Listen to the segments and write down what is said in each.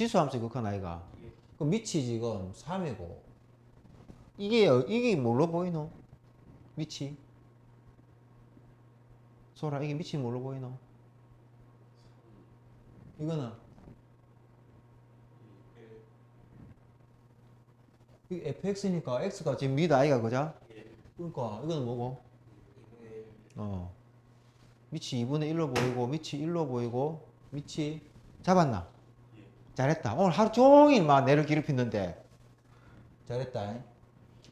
지수함수 극한 아이가. 예. 그 밑이 지금 3이고. 이게, 이게 뭘로 보이노? 밑이? 소라, 이게 밑이 뭘로 보이노? 이거는? 이게 fx니까 x가 지금 밑 아이가 그죠? 예. 그러니까 이거는 뭐고? 어. 밑이 2분의 1로 보이고 밑이 1로 보이고 밑이 잡았나? 예. 잘했다. 오늘 하루 종일 막 내를 괴롭혔는데 잘했다.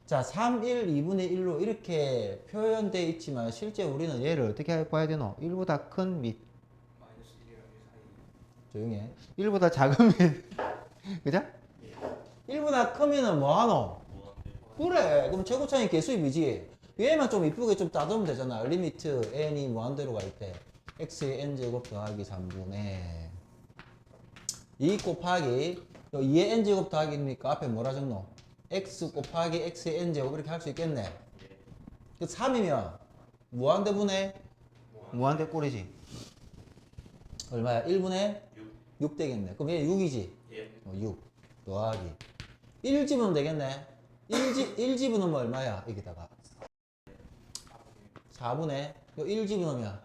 자, 3, 1, 2분의 1로 이렇게 표현되어 있지만 실제 우리는 얘를 어떻게 봐야 되노? 1보다 큰 밑. 마이너스 1이랑 4이. 조용히 해. 1보다 작은 밑. 그죠? 예. 1보다 크면은 뭐 하노? 무한대. 그래. 그럼 최고차이 개수입이지. 얘만 좀 이쁘게 좀 따두면 되잖아. 리미트 n이 무한대로 갈 때 x의 n제곱 더하기 3분의 2 곱하기 2의 n제곱 더하기니까 앞에 뭐라 적노? x 곱하기 x의 n제곱 이렇게 할 수 있겠네. 예. 그 3이면 무한대분의 무한. 무한대 꼴이지. 얼마야? 1분의 6. 6 되겠네. 그럼 얘 6이지. 예. 어, 6 더하기 1 집으면 되겠네 1 집, 1 집으면 얼마야 여기다가 4분의 1 집으면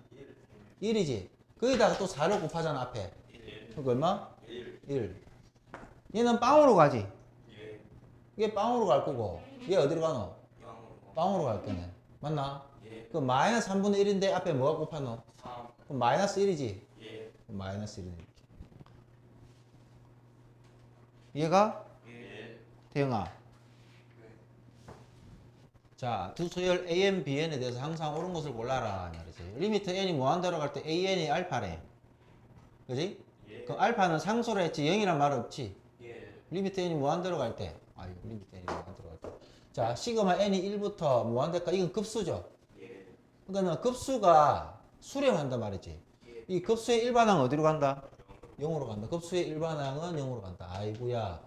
1. 1이지 거기다가 또 4를 곱하잖아 앞에 1. 그거 얼마? 1. 1 얘는 빵으로 가지 예. 얘 빵으로 갈 거고 얘 어디로 가노? 0으로. 빵으로 갈 거네 맞나? 예. 그 마이너스 3분의 1인데 앞에 뭐가 곱하노? 3. 그럼 마이너스 1이지 예. 마이너스 1이네 이렇게 얘가 예. 대영아 네. 자, 두 수열 AN, BN에 대해서 항상 옳은 것을 골라라. 이 말이지. 리미트 n이 무한대로 갈 때 AN이 알파래. 그지? 예. 그럼 알파는 상수로 했지 0이란 말 없지. 예. 리미트 n이 무한대로 갈 때. 아유, 리미트 n이 무한대로 갈 때. 자, 시그마 n이 1부터 무한대까지 이건 급수죠. 예. 그러니까 급수가 수렴한단 말이지. 예. 이 급수의 일반항 어디로 간다? 0으로 간다. 급수의 일반항은 0으로 간다. 아이고야.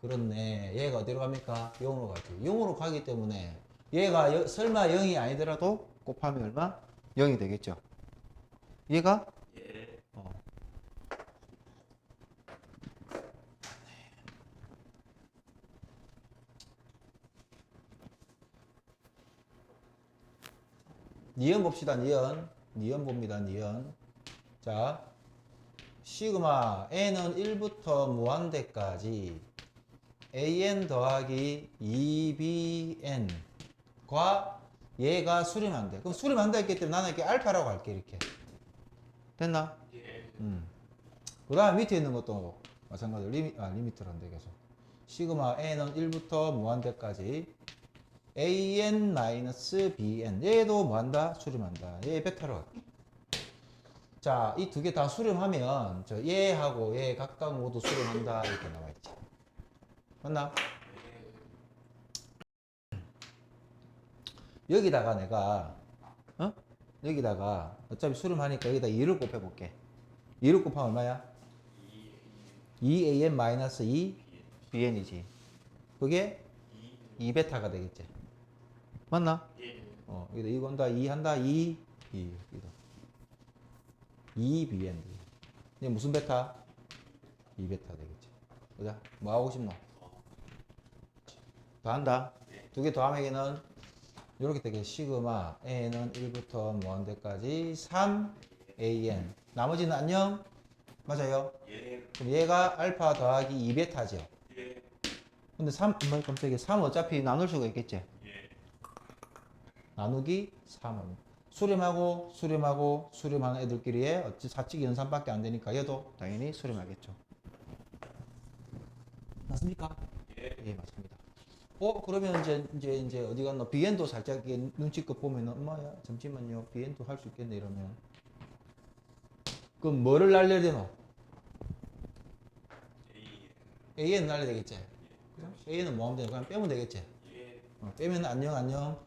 그렇네. 얘가 어디로 갑니까? 0으로 가지. 0으로 가기 때문에 얘가 여- 설마 0이 아니더라도 곱하면 얼마? 0이 되겠죠. 얘가 예. 어. 니은 봅시다. 니은. 니은 봅니다. 니은. 자, 시그마 n은 1부터 무한대까지 an 더하기 2bn과 얘가 수렴한대. 그럼 수렴한다 했기 때문에 나는 이렇게 알파라고 할게 이렇게. 됐나? 예. 음. 그 다음 밑에 있는 것도 마찬가지로 리미, 아, 리미트란데 계속. 시그마 n은 1부터 무한대까지 an-bn 얘도 뭐한다? 수렴한다. 얘 베타로 갈게. 자, 이 두 개 다 수렴하면 저 얘하고 얘 각각 모두 수렴한다 이렇게 나와 있지. 맞나? 여기다가 내가 어? 여기다가 어차피 수렴하니까 여기다 2를 곱해 볼게. 2를 곱하면 얼마야? 2an 마이너스 2 bn이지. 그게 2 베타가 되겠지. 맞나? 예. 어, 이거 한다, 2 한다, 2, 2, 여기다. 2 bn. 이게 무슨 베타? 2 베타 되겠지. 보자. 뭐 하고 싶노? 더 한다. 두 개 더하면 여기는 이렇게 되게 시그마 n은 1부터 무한대까지 3 an. 나머지는 안녕? 맞아요? 예. 그럼 얘가 알파 더하기 2베타죠. 예. 근데 3, 엄마 깜짝이야. 3 어차피 나눌 수가 있겠지. 예. 나누기 3은. 수렴하고 수렴하고 수렴하는 애들끼리의 어찌 사칙 연산밖에 안 되니까 얘도 당연히 수렴하겠죠. 맞습니까? 예. 예, 맞습니다. 어, 그러면 이제 이제 이제 어디 갔나? 비엔도 살짝 눈치껏 보면은 엄마야, 잠시만요. 비엔도 할 수 있겠네 이러면. 그럼 뭐를 날려야 되노? 예. AN 날려야 되겠지. 그죠? AN은 뭐 하면 되나? 그냥 빼면 되겠지. 예. 어, 빼면 안녕 안녕.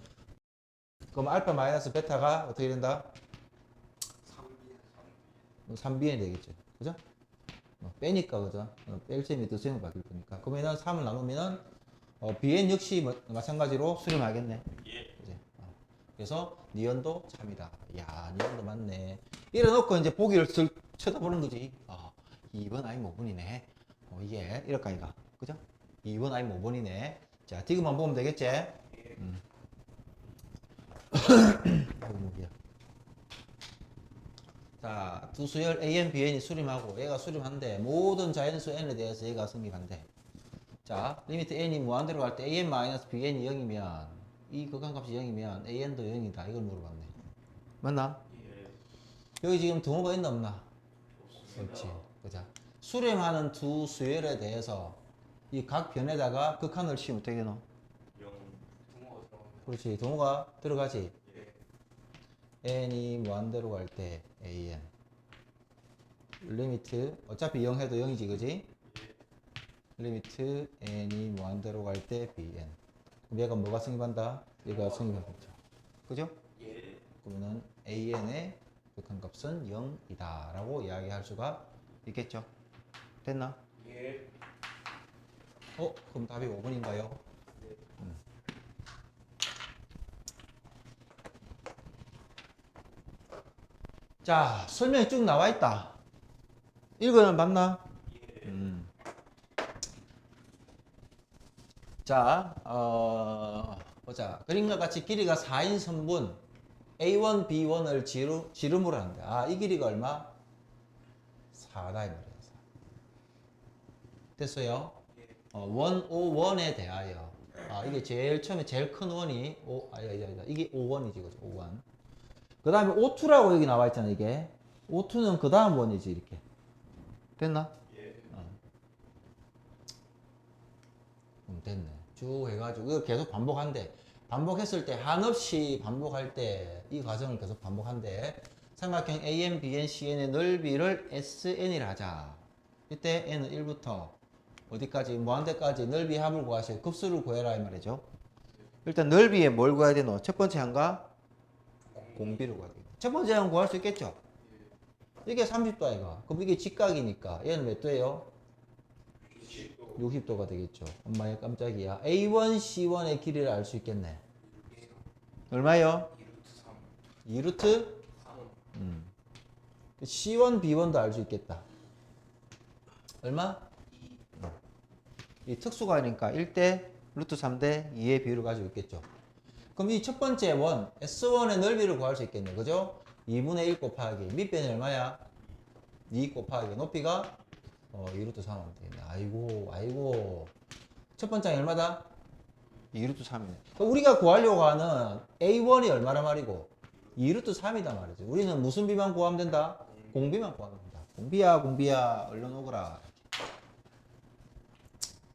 그럼 알파 마이너스 베타가 어떻게 된다? 3B. 3bn이 되겠죠. 그죠? 어, 빼니까 그죠? 어, 뺄 셈이 덧셈이 바뀔 거니까. 그러면은 3을 나누면은 어, bn 역시 뭐- 마찬가지로 수렴하겠네. 예. 그지? 어. 그래서 니언도 참이다. 야, 니언도 맞네. 이래 놓고 이제 보기를 슬 쳐다보는 거지. 아, 2번 아니 5번이네. 어, 이게 이럴까 이가 그죠? 2번 아니면 5번이네 자 디귿만 보면 되겠지? 음. 자, 두 수열 AN, BN이 수렴하고 얘가 수렴한데 모든 자연수 N에 대해서 얘가 성립한대. 자, 리미트 N이 무한대로 갈 때 AN 마이너스 BN이 0이면 이 극한값이 0이면 AN도 0이다. 이걸 물어봤네. 맞나? 예. 여기 지금 등호가 있나 없나? 그렇지. 그자. 수렴하는 두 수열에 대해서 이 각 변에다가 극한을 동호가 들어갑니다. 그렇지. 등호가 들어가지. 예. n이 무한대로 갈 때 an 리미트 어차피 0 해도 0이지 그지? 리미트 n이 무한대로 갈 때 bn 그럼 얘가 뭐가 성립한다? 얘가 성립한다 그죠? 예. 그러면은 an의 극한값은 0이다 라고 이야기할 수가 있겠죠 됐나? 예. 어? 그럼 답이 5번인가요? 자 설명이 쭉 나와 있다 읽으면 맞나? 음. 자, 어, 보자. 그림과 같이 길이가 4인 선분 A1, B1을 지름, 지름으로 한다. 아, 이 길이가 얼마? 4다 이 말이야. 4. 됐어요? 어, 1, 5, 1에 대하여. 아, 이게 제일 처음에 제일 큰 원이 5, 아니다, 아니다, 아니다. 이게 5원이지, 그죠? 5원. 그 다음에 O2라고 여기 나와 있잖아, 이게. O2는 그 다음 원이지, 이렇게. 됐나? 예. 음, 됐네. 쭉 해가지고 이거 계속 반복한대. 반복했을 때 한없이 반복할 때 이 과정을 계속 반복한대. 삼각형 AN, BN, CN의 넓이를 SN이라 하자. 이때 N은 1부터 어디까지 무한대까지 넓이 합을 구하시고 급수를 구해라 이 말이죠. 일단 넓이에 뭘 구해야 되노? 첫 번째 항과 구해야 돼. 첫 번째 항 구할 수 있겠죠? 이게 30도 아이가. 그럼 이게 직각이니까 얘는 몇 도예요? 60도. 60도가 되겠죠. 엄마의 깜짝이야. A1, C1의 길이를 알 수 있겠네. 얼마요? 2루트 3. 2루트? 3. 음. C1, B1도 알 수 있겠다. 얼마? 음. 이 특수가니까 1대 루트 3대 2의 비율을 가지고 있겠죠. 그럼 이 첫 번째 원, S1의 넓이를 구할 수 있겠네. 그죠? 2분의 1 곱하기. 밑변이 얼마야? 2 곱하기. 높이가? 어, 2루트 3 하면 되겠네. 아이고, 아이고. 첫 번째 얼마다? 2루트 3이네. 우리가 구하려고 하는 A1이 얼마란 말이고? 2루트 3이다 말이지. 우리는 무슨 비만 구하면 된다? 공비만 구하면 된다. 공비야, 공비야. 얼른 오거라.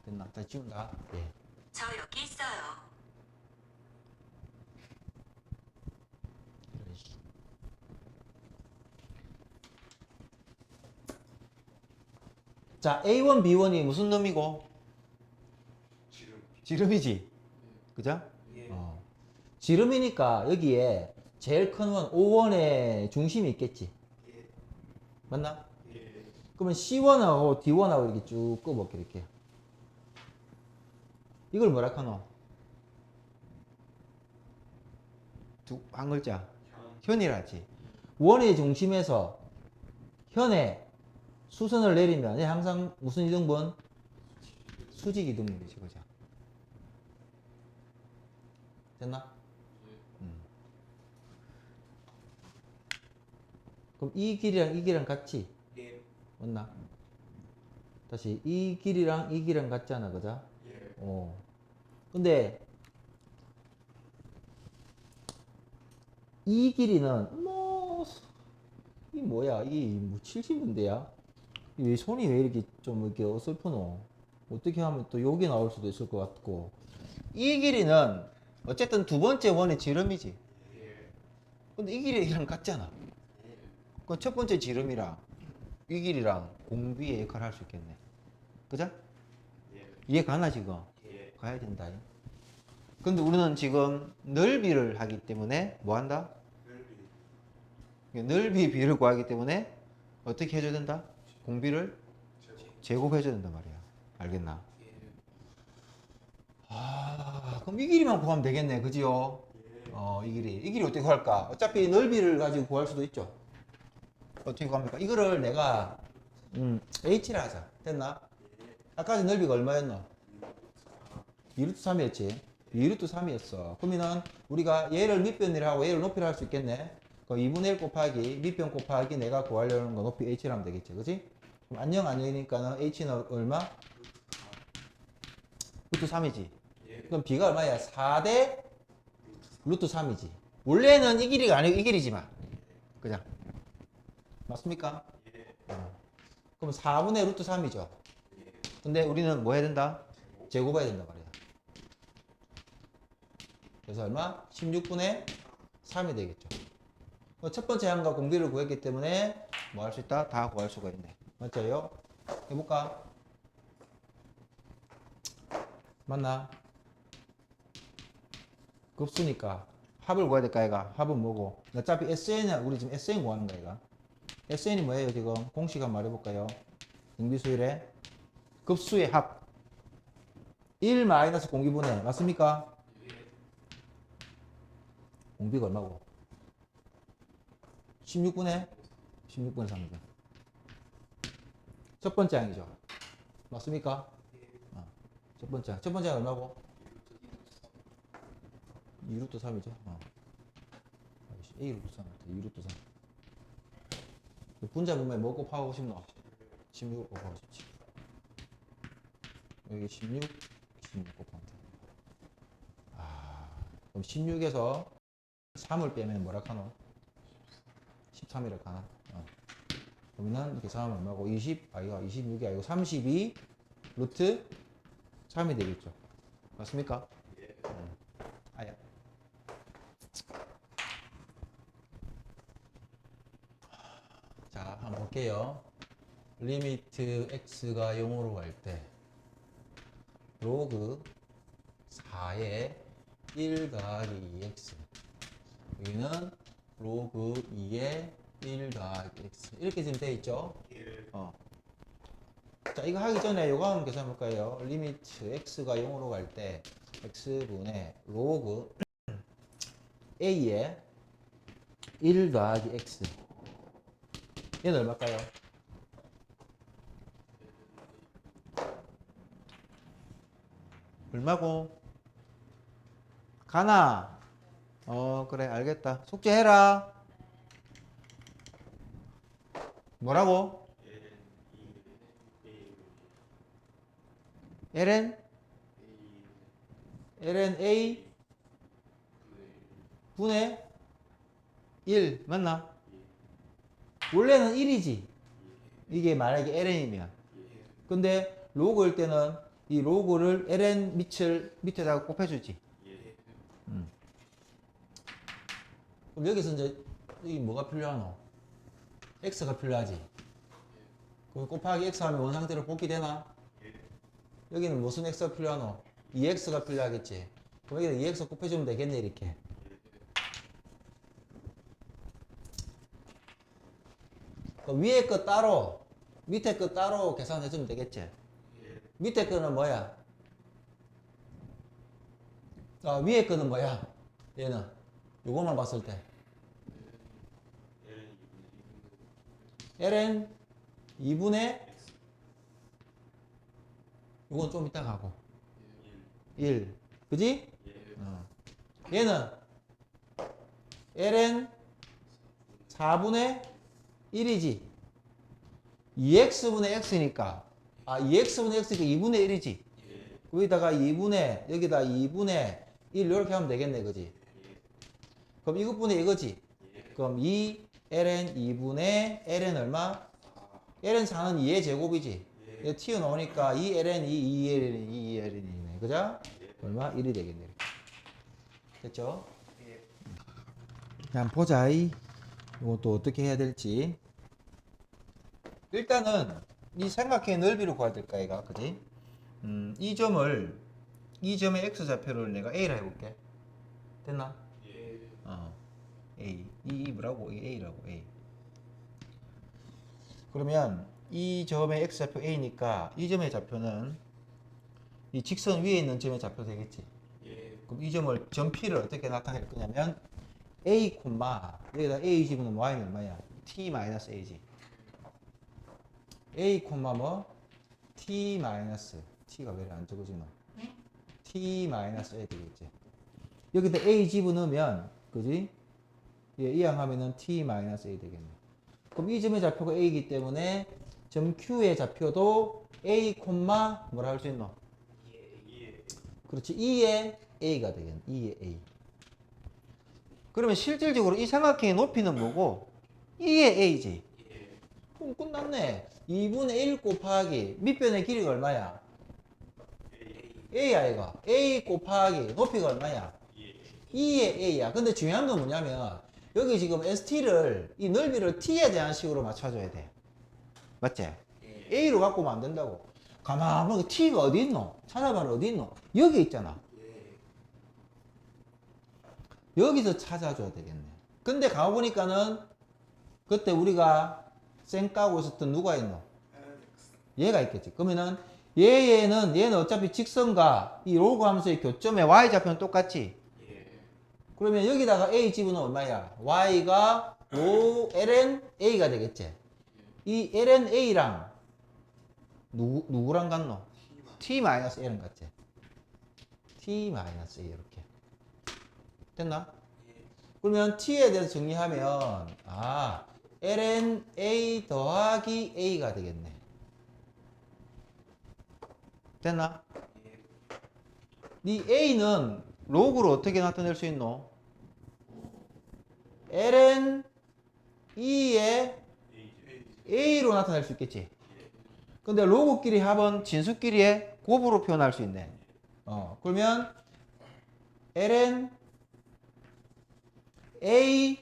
됐나? 다 지운다. 예. 저 여기 있어요. 이런 식. 자, A1, B1이 무슨 놈이고? 지름. 지름이지. 그죠? 예. 어. 지름이니까 여기에 제일 큰 원, O1의 중심이 있겠지. 예. 맞나? 예. 그러면 C1하고 D1하고 이렇게 쭉 꺼볼게, 이렇게. 이걸 뭐라 하노? 두, 한 글자. 현. 현이라지. 원의 중심에서 현에 수선을 내리면 얘 항상 무슨 이등분? 수직 이등분이지, 그죠? 됐나? 음. 그럼 이 길이랑 이 길이랑 같지? 예. 맞나? 다시 이 길이랑 이 길이랑 같잖아, 그죠? 예. 어. 근데 이 길이는 뭐, 이 뭐야? 이 뭐 70인데야? 왜 손이 왜 이렇게 좀 이렇게 어설프노? 어떻게 하면 또 여기 나올 수도 있을 것 같고. 이 길이는 어쨌든 두 번째 원의 지름이지. 예. 근데 이 길이랑 같잖아. 그 첫 번째 지름이랑 이 길이랑 공비의 역할을 할 수 있겠네. 그죠? 예. 이해 가나 지금? 예. 가야 된다. 근데 우리는 지금 넓이를 하기 때문에 뭐 한다? 넓이. 넓이 비를 구하기 때문에 어떻게 해줘야 된다? 공비를 제곱. 제곱해줘야 된단 말이야. 알겠나? 예. 아, 그럼 이 길이만 구하면 되겠네. 그지요? 예. 어, 이 길이. 이 길이 어떻게 구할까? 어차피 넓이를 가지고 구할 수도 있죠. 어떻게 구합니까? 이거를 내가, 음, H라 하자. 됐나? 예. 아까 전 넓이가 얼마였노? 2루트 3이었지. 2루트 3이었어. 그러면은 우리가 얘를 밑변이라 하고 얘를 높이라 할수 있겠네. 그럼 2분의 1 곱하기 밑변 곱하기 내가 구하려는 거 높이 h라면 되겠지. 그지? 그럼 안녕 안녕이니까는 h는 얼마? 루트 3이지. 예. 그럼 b가 얼마야? 4대 루트 3이지. 원래는 이 길이가 아니고 이 길이지만. 그죠? 맞습니까? 예. 어. 그럼 4분의 루트 3이죠. 근데 우리는 뭐 해야 된다? 제곱해야 된다 말이야. 그래서 얼마? 16분의 3이 되겠죠. 그첫 번째 항과 공비를 구했기 때문에 뭐 할 수 있다? 다 구할 수가 있네. 맞죠요? 해볼까? 맞나? 급수니까 합을 구해야 될까 얘가? 합은 뭐고? 어차피 SN은 우리 지금 SN 구하는 거야 얘가. SN이 뭐예요 지금? 공식 한번 말해볼까요? 공비수일의 급수의 합. 1 마이너스 공기분해 맞습니까? 공비가 얼마고? 16분의 16분의 3이죠. 첫 번째 항이죠. 맞습니까? 어, 첫 번째 항. 첫 번째 항 얼마고? 2루트 3이죠. 어. A루트 3. 2루트 3. 그 분자 분면 뭐 곱하고 싶노? 16 곱하고 싶지. 여기 16, 16 곱하면 돼. 아, 그럼 16에서 3을 빼면 뭐라 하노? 13이라 하나? 어. 그러면 계산하면 얼마고? 20, 아이가 26이 아니고 32 루트 3이 되겠죠. 맞습니까? 음. 아야. 자, 한번 볼게요. 리미트 x가 0으로 갈 때 로그 4의 1 더하기 2x 여기는 로그 2의 1 더하기 x 이렇게 지금 돼 있죠? 예. 어. 자, 이거 하기 전에 요거 한번 계산해 볼까요? 리미트 x가 0으로 갈 때 x분의 로그 a의 1 더하기 x 얘는 얼마일까요? 얼마고? 가나? 어, 그래, 알겠다. 숙제해라. 뭐라고? ln? ln a 분의 1 맞나? 원래는 1이지. 이게 만약에 ln이면. 근데 로그일 때는 이 로그를 ln 밑을 밑에다가 곱해주지. 음. 그럼 여기서 이제 이 뭐가 필요하노? X가 필요하지. 그럼 곱하기 x 하면 원상태로 복귀 되나? 여기는 무슨 x가 필요하노? 2x가 필요하겠지. 그럼 여기는 2x 곱해주면 되겠네 이렇게. 그럼 위에 거 따로 밑에 거 따로 계산해주면 되겠지. 밑에 거는 뭐야? 아, 위에 거는 뭐야? 얘는 요거만 봤을 때 ln 2분의 요건 좀 이따 가고 1 그지? 어. 얘는 ln 4분의 1이지 2x분의 x니까 아 2x분의 x니까 2분의 1이지 거기다가 2분의 여기다 2분의 1 이렇게 하면 되겠네 그지? 그럼 이것분의 이거지? 그럼 2 ln 2분의 ln 얼마? ln 4는 2의 제곱이지? 이거 튀어나오니까 2 ln 2, 2 ln 2, 2 ln이네 그죠? 얼마? 1이 되겠네 이렇게. 됐죠? 자, 한번 보자. 이것도 어떻게 해야 될지. 일단은 이 삼각형의 넓이를 구해야 될까 얘가 그지? 음, 이 점을 이 점의 x 좌표를 내가 a라 해볼게. 됐나? 어, a 이, 이 뭐라고? 이 a라고 a. 그러면 이 점의 x 좌표 a니까 이 점의 좌표는 이 직선 위에 있는 점의 좌표 되겠지. 그럼 이 점을 점 P를 어떻게 나타낼 거냐면 A, 여기다 A 집으면 Y는 얼마야? T 마이너스 A지. A, 뭐? t 마이너스 t가 왜안 적어지노? t 마이너스 a 되겠지. 여기다 a 집어넣으면 그지? 예, 이항하면은 t 마이너스 a 되겠네. 그럼 이 점의 좌표가 a이기 때문에 점 q의 좌표도 a 뭐라 할 수 있노? 예. 그렇지. 2의 a가 되겠네. 2의 a. 그러면 실질적으로 이 삼각형의 높이는 뭐고? 2의 a지. 예. 그럼 끝났네. 2분의 1 곱하기 밑변의 길이가 얼마야? 예. a 아이가. a 곱하기 높이가 얼마야? 예. 2의 a야. 근데 중요한 건 뭐냐면 여기 지금 st를 이 넓이를 t에 대한 식으로 맞춰줘야 돼. 맞지? 예. a로 갖고 오면 안 된다고. 가만 보니까 t가 어디 있노? 찾아봐라 어디 있노? 여기 있잖아. 예. 여기서 찾아줘야 되겠네. 근데 가보니까는 그때 우리가 쌩 까고 있었던 누가 있노? 얘가 있겠지. 그러면은 얘는 얘는 어차피 직선과 이 로그 함수의 교점의 y 좌표는 똑같지. 예. 그러면 여기다가 a 집어넣으면 얼마야? y가 5 ln a가 되겠지. 이 ln a랑 누구 누구랑 같노? t 마이너스 l은 같지. t 마이너스 a 이렇게 됐나? 그러면 t에 대해서 정리하면 아 ln a 더하기 a가 되겠네. 됐나? 이 a는 로그로 어떻게 나타낼 수 있노? Ln 2의 예. a로 나타낼 수 있겠지. 근데 로그끼리 합은 진수끼리의 곱으로 표현할 수 있네. 어, 그러면 ln a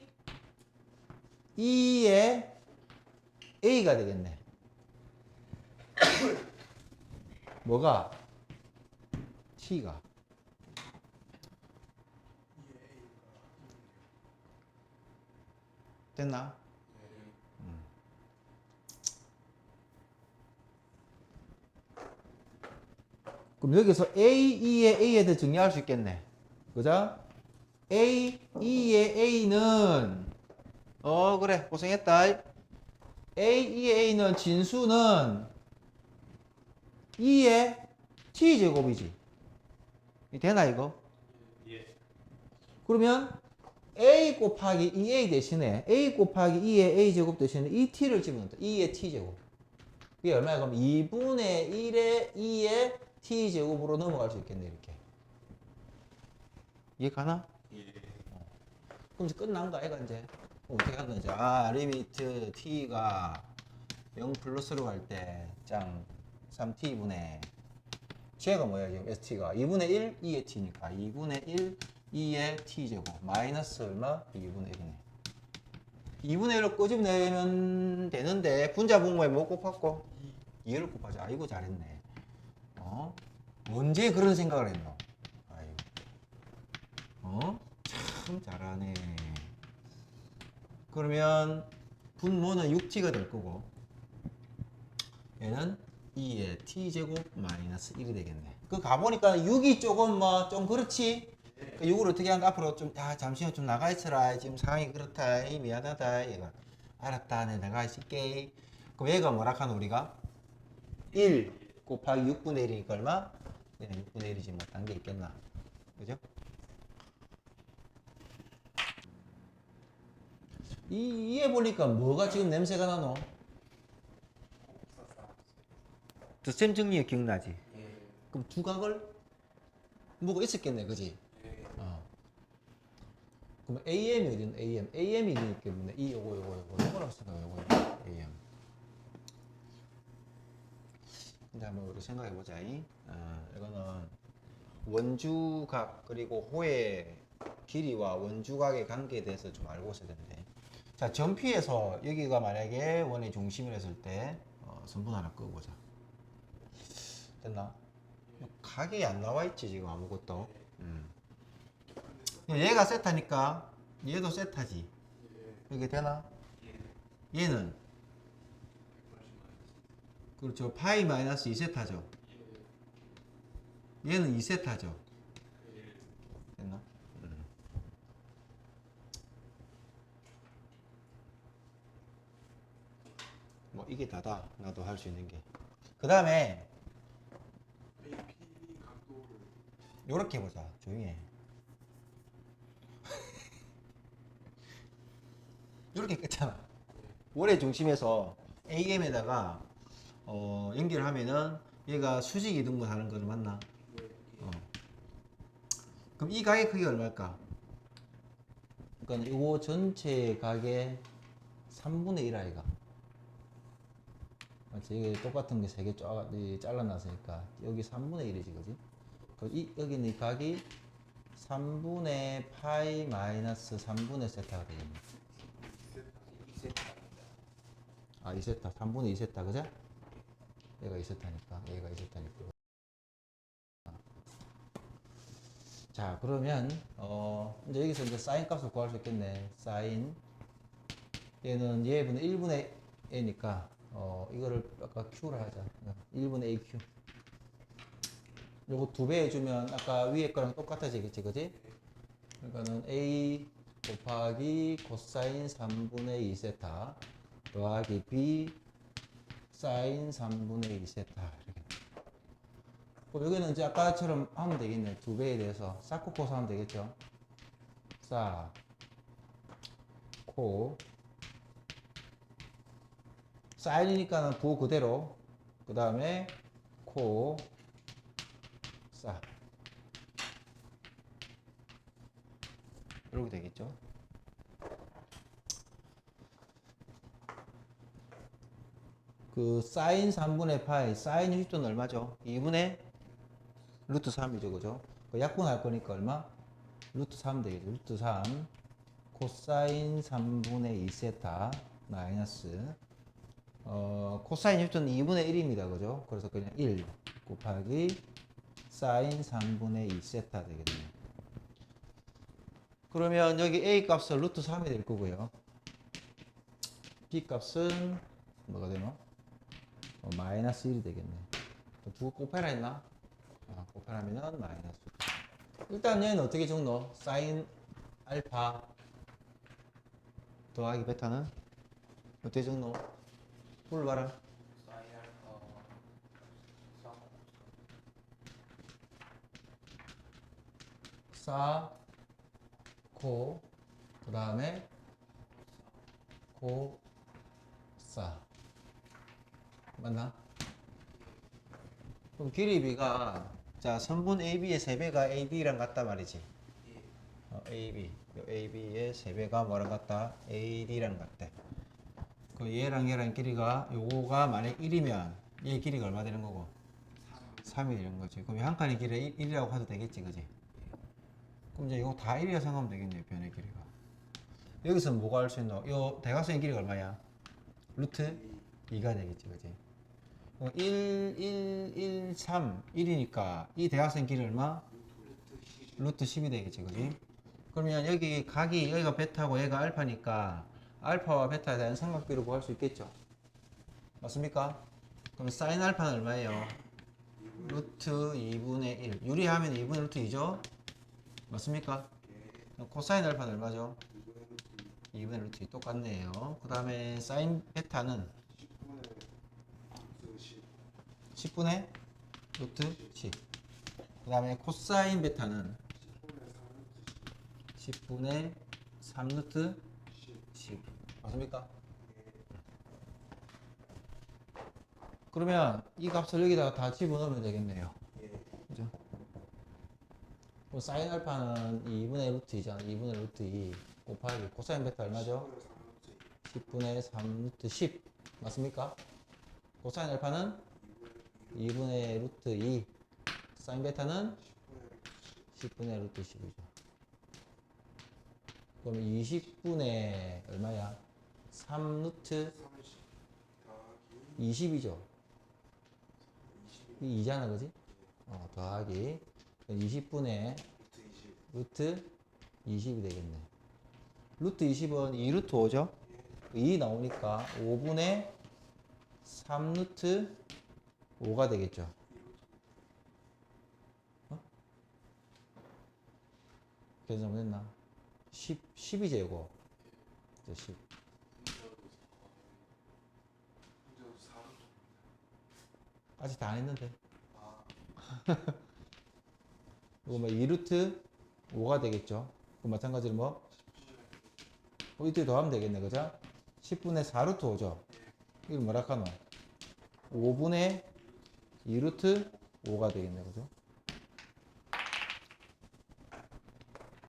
2의 a가 되겠네. 뭐가? t가. 됐나? 그럼 여기서 A, 2의 A에 대해 정리할 수 있겠네. 그죠? A, 2의 A는, 어, 그래. 고생했다. A, 2의 A는 진수는 2의 T제곱이지. 이 되나, 이거? 예. 그러면 A 곱하기 2A 대신에 A 곱하기 2의 A제곱 대신에 이 T를 집어넣는다. 2의 T제곱. 이게 얼마야? 그럼 2분의 1의 2의 T제곱으로 넘어갈 수 있겠네, 이렇게. 이해 가나? 예. 그럼 이제 끝난 거 아이가 이제? 어떻게 한다 이제? 아, 리미트 T가 0 플러스로 갈 때, 짱, 3T분의, 쟤가 뭐야, 지금 ST가? 2분의 1, 2의 T니까. 2분의 1, 2의 T제곱. 마이너스 얼마? 2분의 1이네. 2분의 1로 끄집내면 되는데, 분자 분모에 뭐 곱했고? 2를 곱하자. 아이고, 잘했네. 어? 언제 그런 생각을 했노? 아이고. 어? 참 잘하네. 그러면 분모는 6t가 될 거고 얘는 2의 t제곱 마이너스 1이 되겠네. 그 가보니까 6이 조금 뭐 좀 그렇지? 그 6을 어떻게 하는가 앞으로 좀, 야, 잠시만 좀 나가 있어라. 지금 상황이 그렇다. 이 미안하다. 얘가. 알았다. 내 나가 있을게. 그럼 얘가 뭐라 하노, 우리가? 1 곱하기 6분의 1이니까 얼마? 그냥 6분의 1이지 뭐, 딴 게 있겠나. 그죠? 이, 이해 보니까 뭐가 지금 냄새가 나노? 드셈 정리에 기억나지? 예. 그럼 두각을 뭐가 있었겠네, 그지? 그럼 AM이 어디 있는 AM? AM이 있기 때문에 이 요거 요거 요거 요거라고 생각해 요거 요거 AM. 근데 한번 우리 생각해 보자. 아, 이거는 원주각 그리고 호의 길이와 원주각의 관계에 대해서 좀 알고 있어야 되는데. 자, 전피에서 여기가 만약에 원의 중심이라 했을 때 어, 선분 하나 끄보자. 됐나? 각이 안 나와 있지 지금 아무것도. 음. 그 얘가 세타니까 얘도 세타지. 이게 되나? 얘는 그렇죠. 파이 마이너스 2세타죠. 얘는 2세타죠. 됐나? 음. 뭐 이게 다다. 나도 할 수 있는 게. 그 다음에 요렇게 보자. 조용히 해. 요렇게 끝잖아. 월의 중심에서 AM에다가 어, 연결을 하면은 얘가 수직 이등분 하는 거는 맞나? 어. 그럼 이 가게 크기 얼마일까? 그러니까 이거 전체 가게 3분의 1 아이가. 맞지? 이게 똑같은 게 세 개 잘라놨으니까 여기 3분의 1이지, 그지? 그 이, 여기는 이 각이 3분의 파이 마이너스 3분의 세타가 되겠네. 아, 2세타. 3분의 2세타, 그죠? 얘가 2세타니까, 얘가 2세타니까. 자, 그러면, 어, 이제 여기서 이제 사인 값을 구할 수 있겠네. 사인. 얘는 얘분의 1분의 a니까, 어, 이거를 아까 q를 하자. 1분의 aq. 요거 두 배 해주면 아까 위에 거랑 똑같아지겠지, 그지? 그러니까는 a 곱하기 코사인 3분의 2세타 더하기 b 사인 3분의 2 세타 이렇게. 그럼 여기는 이제 아까처럼 하면 되겠네. 두 배에 대해서 쌓고 코스 하면 되겠죠. 쌓, 코, 사인이니까는 부 그대로. 그 다음에 코, 쌓. 이렇게 되겠죠. 그 사인 3분의 파이 사인 60도는 얼마죠? 2분의 루트 3이죠 그죠? 그 약분할 거니까 얼마? 루트 3 되겠죠 루트 3 코사인 3분의 2 세타 마이너스 어 코사인 60도는 2분의 1입니다 그죠? 그래서 그냥 1 곱하기 사인 3분의 2 세타 되겠네요 그러면 여기 a 값은 루트 3이 될 거고요 b 값은 뭐가 되노? 어, 마이너스 1이 되겠네. 두고 곱해라 했나? 아, 곱해라면은 마이너스. 일단 얘는 어떻게 적노? 사인 알파 더하기 베타는 어떻게 적노? 사인 알파 사 4, 코, 그 다음에 코, 사. 맞나? 그럼 길이비가 자 선분 AB의 3배가 AB랑 같다 말이지. 어, AB, 요 AB의 3배가 뭐랑 같다? AD랑 같대. 그 얘랑 얘랑 길이가 요거가 만약 1이면 얘 길이가 얼마 되는 거고? 3이 되는 거지. 그럼 한 칸의 길이 1, 이라고 해도 되겠지, 그지? 그럼 이제 이거 다 1이라 생각하면 되겠네요, 변의 길이가. 여기서 뭐가 할 수 있노? 요 대각선의 길이가 얼마야? 루트 2가 되겠지, 그지? 1, 1, 1, 3, 1이니까 이 대각선 길이 얼마? 루트 10이 되겠지, 그지? 그러면 여기 각이 여기가 베타고 얘가 알파니까 알파와 베타에 대한 삼각비를 구할 수 있겠죠? 맞습니까? 그럼 사인 알파는 얼마예요? 루트 2분의 1. 유리하면 2분의 루트 2죠? 맞습니까? 코사인 알파는 얼마죠? 2분의 루트 2 똑같네요. 그 다음에 사인 베타는 10분의 루트 10. 그 다음에 코사인 베타는 10분의 3 루트 10. 맞습니까? 그러면 이 값을 여기다가 다 집어넣으면 되겠네요. 그죠? 사인 알파는 2분의 루트 2잖아. 2분의 루트 2 곱하기 코사인 베타 얼마죠? 10분의 3 루트 10. 맞습니까? 코사인 알파는 2분의 루트 2. 사인 베타는 10분의 루트 10이죠. 그럼 20분의 얼마야? 3 루트 20이죠. 이 2잖아, 그지? 어, 더하기 20분의 루트 20이 되겠네. 루트 20은 2 루트 5죠? 2 나오니까 5분의 3 루트 5가 되겠죠. 어? 계산 잘못했나? 10, 10이제 이거. 10. 아직 다 안 했는데. 이거 뭐 2루트 5가 되겠죠. 그 마찬가지로 뭐? 어, 이때 더하면 되겠네, 그죠? 10분의 4루트 5죠. 이걸 뭐라 카노? 5분의 2루트 5가 되겠네 그죠?